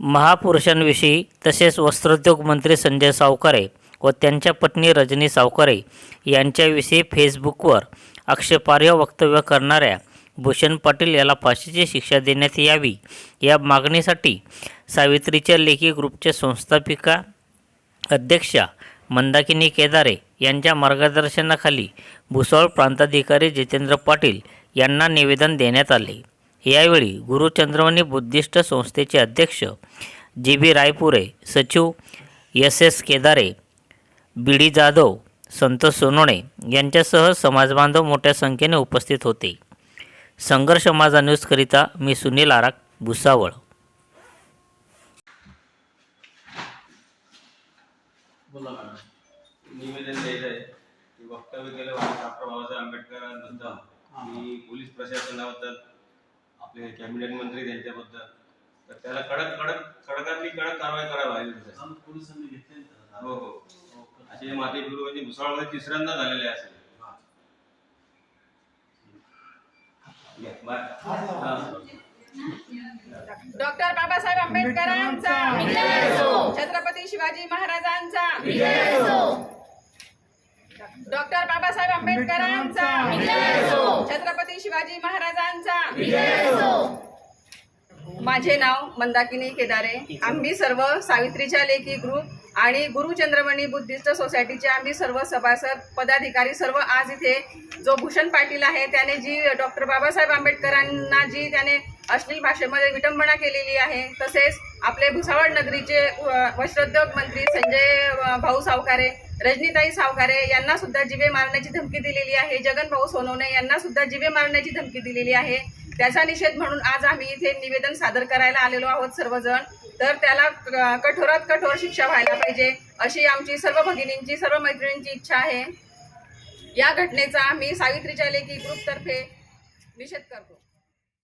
महापुरुषांविषयी तसेच वस्त्रोद्योग मंत्री संजय सावकारे व त्यांच्या पत्नी रजनी सावकारे यांच्याविषयी फेसबुकवर आक्षेपार्ह वक्तव्य करणाऱ्या भूषण पाटील याला फाशीची शिक्षा देण्यात यावी या मागणीसाठी सावित्रीच्या लेखी ग्रुपच्या संस्थापिका अध्यक्षा मंदाकिनी केदारे यांच्या मार्गदर्शनाखाली भुसावळ प्रांताधिकारी जितेंद्र पाटील यांना निवेदन देण्यात आले. यावेळी गुरुचंद्रवणी बुद्धिस्ट संस्थेचे अध्यक्ष जी बी रायपुरे सचिव S S Kedare B D Jadhav Sant Sonone यांच्यासह समाजबांधव मोठ्या संख्येने उपस्थित होते. संघर्ष माझा न्यूजकरिता मी सुनील आराक भुसावळ. निवेदन द्यायचं आहे की वक्तव्य केलं डॉक्टर बाबासाहेब आंबेडकरांबद्दल की पोलीस प्रशासनाबद्दल आपले कॅबिनेट मंत्री त्यांच्याबद्दल. तर त्याला कडक कडक कडकातली कडक कारवाई करायला पाहिजे त्याच्यात. पोलिसांनी घेतले. हो हो. असे माती गुरु म्हणजे भुसावळमध्ये तिसऱ्यांदा झालेले आहे असे या, बाय. हा. डॉक्टर बाबासाहेब आंबेडकरांचा. छत्रपती शिवाजी महाराजांचा. डॉक्टर बाबासाहेब आंबेडकरांचा. छत्रपती शिवाजी महाराजांचा. माझे नाव मंदाकिनी केदारे. आम्ही सर्व सावित्रीच्या लेखी ग्रुप आणि गुरुचंद्रमणी बुद्धिस्ट सोसायटीचे आम्ही सर्व सभासद पदाधिकारी सर्व आज इथे जो भूषण पाटील आहे त्याने जी डॉक्टर बाबासाहेब आंबेडकरांना जी त्याने अश्लील भाषेमध्ये विटंबना केलेली आहे तसेच आपले भुसावळ नगरीचे वस्त्रोद्योग मंत्री संजय भाऊ सावकारे रजनीताई सावकारे यांना सुद्धा जिवे मारण्याची धमकी दिलेली आहे. जगन भाऊ सोनवणे यांना सुद्धा जिवे मारण्याची धमकी दिलेली आहे. त्याचा निषेध म्हणून आज आम्ही इथे निवेदन सादर करायला आलेलो आहोत सर्वजण. तर त्याला कठोरात कठोर शिक्षा व्हायला पाहिजे अशी आमची सर्व भगिनींची सर्व मैत्रिणींची इच्छा आहे. या घटनेचा आम्ही सावित्रीच्या लेखी ग्रुपतर्फे निषेध करतो.